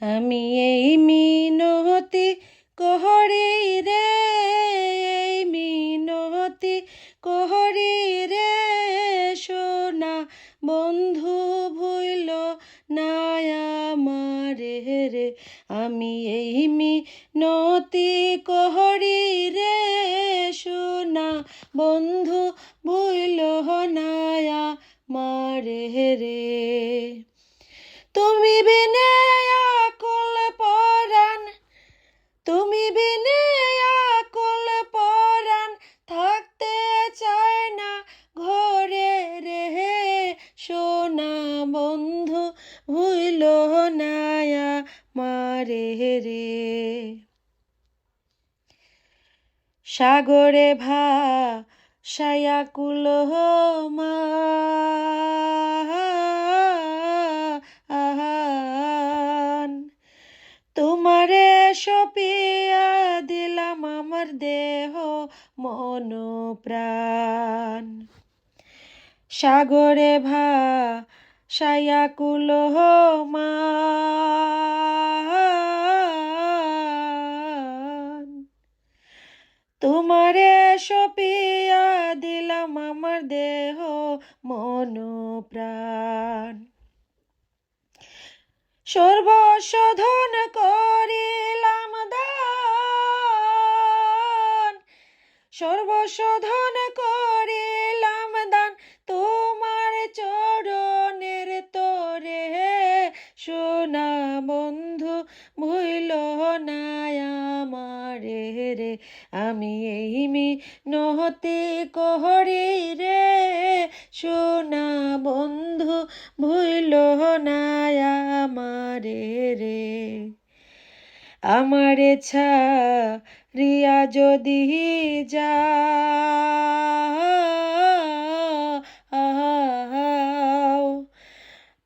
আমি এই মিনতি কহরি রে, এই মিনতি কহরি রে, সোনা বন্ধু ভুইল না আমারে রে। আমি এই মিনতি কহরি রে, সোনা বন্ধু ভুইল না আমারে রে। তুমি বিনে সাগরে ভা সায়াকুল মা তোমারে সপিয়া দিলাম আমার দেহ মন প্রাণ। সাগরে ভা সায়াকুল মান তোমারে সপিয়া দিলাম আমার দেহ মন প্রাণ। সর্বশোধন করিলাম দান। সর্বশোধন করিলাম দান। তোমার চরণের তোরে সোনা বন্ধু ভুইল না আমারে রে। মি নহতে কহরি রে, সোনা বন্ধু ভুইল আমারে রে। আমারে ছা রিয়া যদি যাও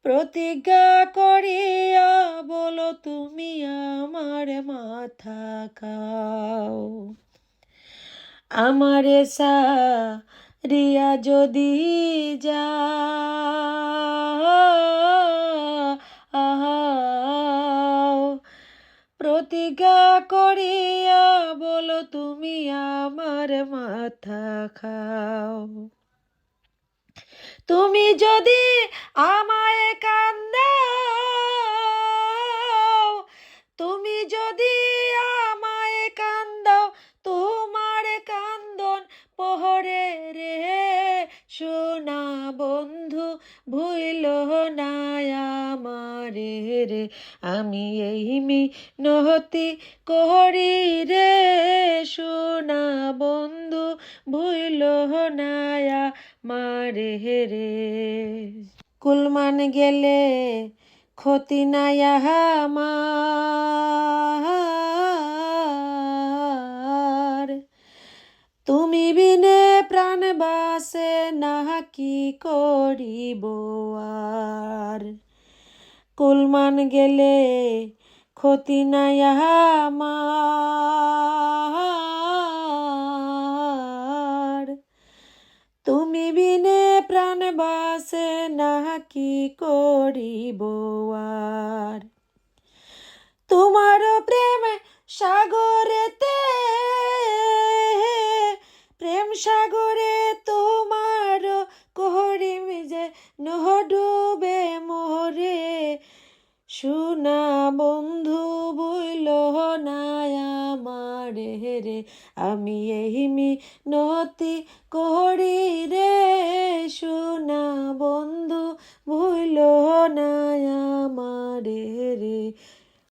প্রতিজ্ঞা করিয়া বলো তুমি আমার মাথা খাও। আমারে সা রিয়া যদি যাও প্রতিজ্ঞা করিয়া বলো তুমি আমার মাথা খাও। তুমি যদি আমায় কান্দাও, তুমি যদি ভুইল না আমারে রে, আমি এই মি নহতি করি রে। সোনা বন্ধু, ভুইল না মারে রে। কুলমান গেলে ক্ষতি নাই আমার। না কি করিব আর? কুলমান গেলে ক্ষতি নাই আমার। তুমি বিনে প্রাণ বাসে না কি করিব আর? তোমার প্রেম সাগরেতে, প্রেম সাগরে বন্ধু বইল না আমারে রে। আমি এহিমি নতি করি